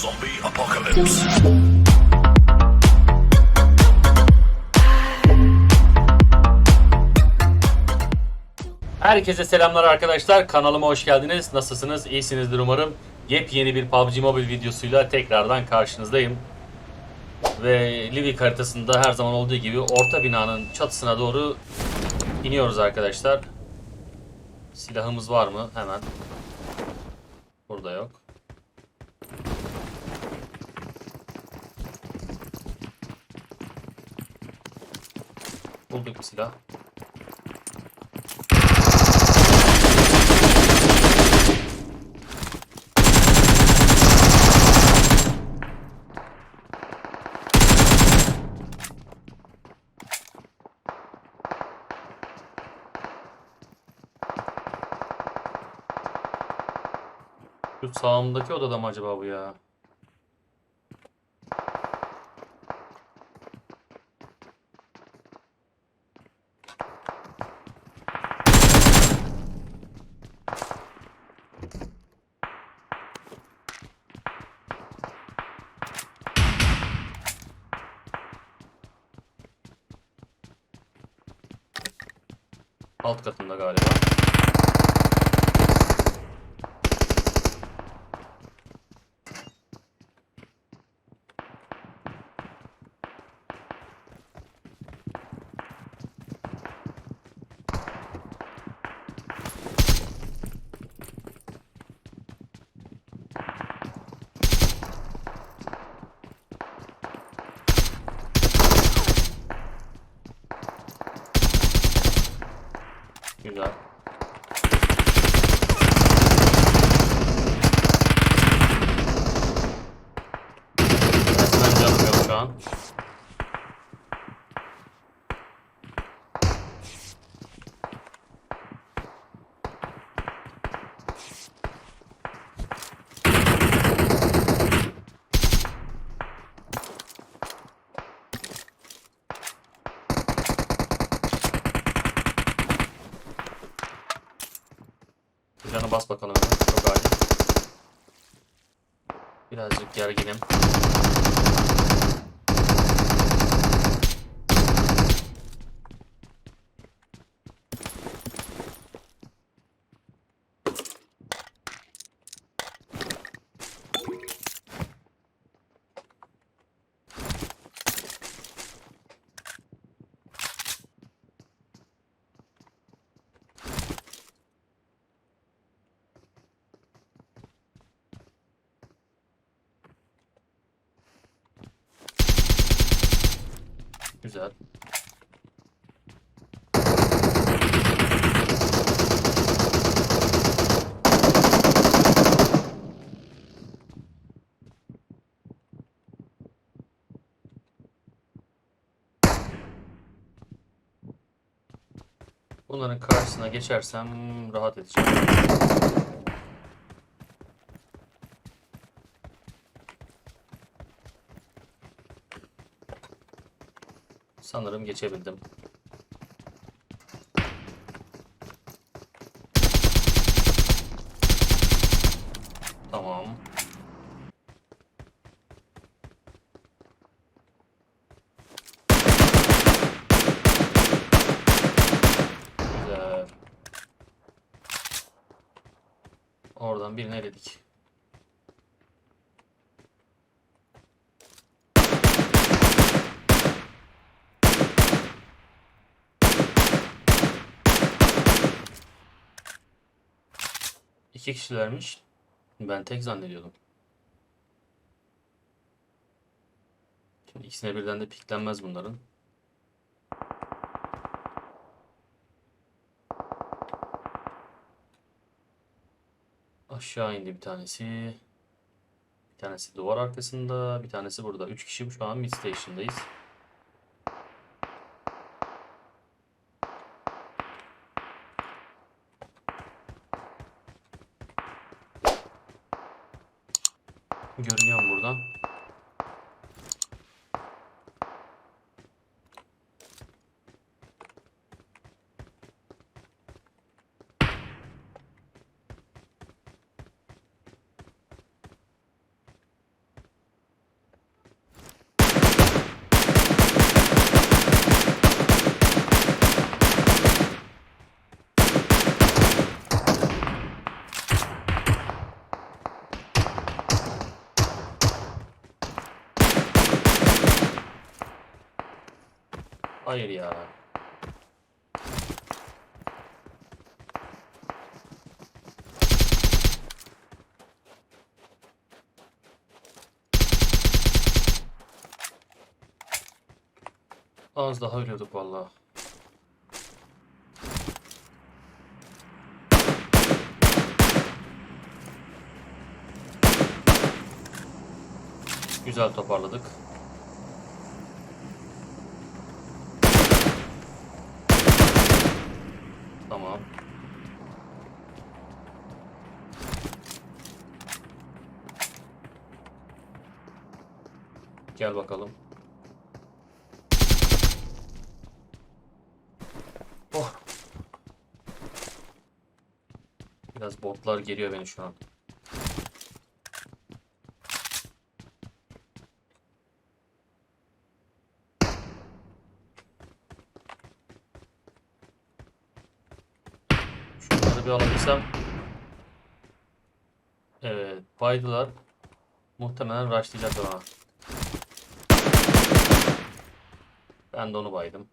Zombie apocalypse. Herkese selamlar arkadaşlar. Kanalıma hoş geldiniz. Nasılsınız? İyisinizdir umarım. Yepyeni bir PUBG Mobile videosuyla tekrardan karşınızdayım. Ve Livik haritasında her zaman olduğu gibi orta binanın çatısına doğru iniyoruz arkadaşlar. Silahımız var mı? Hemen. Burada yok. Bulduk bir silah. Şu sağımdaki odada mı acaba bu ya? Alt katında galiba. Güzel. Resmen canım yok şu an. Bas bakalım. Çok acil. Birazcık gerginim. Güzel. Bunların karşısına geçersem rahat edeceğim. Sanırım geçebildim. Tamam. Güzel. Oradan birini eledik. İki kişilermiş. Ben tek zannediyordum. Şimdi ikisine birden de piklenmez bunların. Aşağı indi bir tanesi. Bir tanesi duvar arkasında. Bir tanesi burada. Üç kişi şu an mid station'dayız. Görünüyor mu buradan? Hayır ya. Az daha ölüyorduk vallahi. Güzel toparladık. Tamam. Gel bakalım. Oh. Biraz botlar geliyor beni şu an. Şunları bir alabilsem. Evet, baydılar. Muhtemelen rushlayacaklar ona. Ben de onu baydım.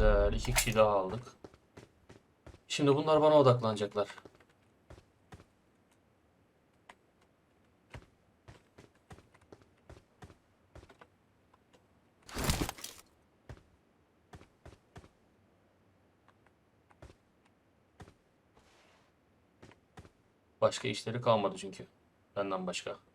Güzel. iki kişi daha aldık. Şimdi bunlar bana odaklanacaklar. Başka işleri kalmadı çünkü. Benden başka.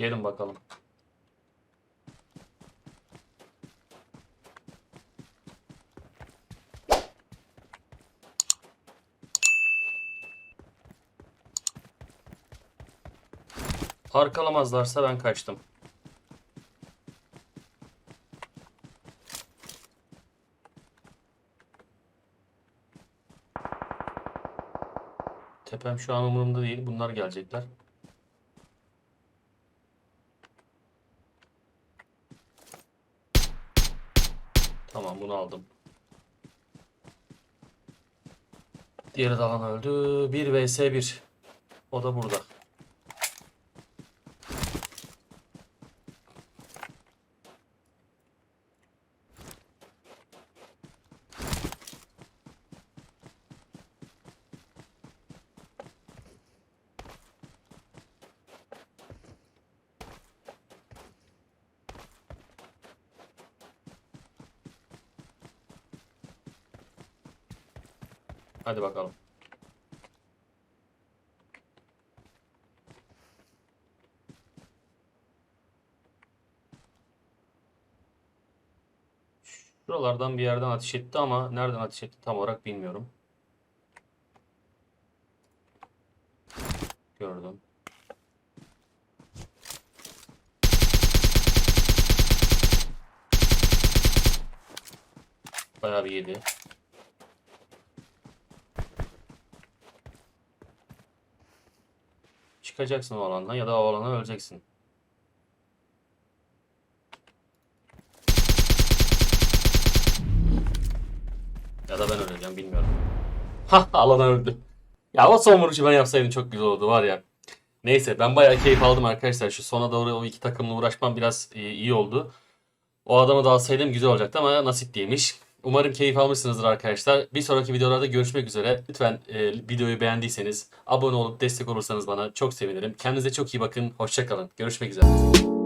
Gelin bakalım. Arkalamazlarsa ben kaçtım. Tepem şu an umurumda değil. Bunlar gelecekler. Tamam bunu aldım. Diğeri de alan öldü. 1 vs 1. O da burada. Hadi bakalım. Şuralardan bir yerden ateş etti ama nereden ateş etti tam olarak bilmiyorum. Gördüm. Bayağı bir yedi. Çıkacaksın o alandan ya da o alana öleceksin. Ya da ben öleceğim bilmiyorum. Ha alana öldü. Ya o son vuruşu ben yapsaydım çok güzel oldu var ya. Neyse ben bayağı keyif aldım arkadaşlar. Şu sona doğru o iki takımla uğraşmam biraz e, iyi oldu. O adamı da alsaydım güzel olacaktı ama nasip değilmiş. Umarım keyif almışsınızdır arkadaşlar. Bir sonraki videolarda görüşmek üzere. Lütfen e, videoyu beğendiyseniz abone olup destek olursanız bana çok sevinirim. Kendinize çok iyi bakın. Hoşçakalın. Görüşmek üzere.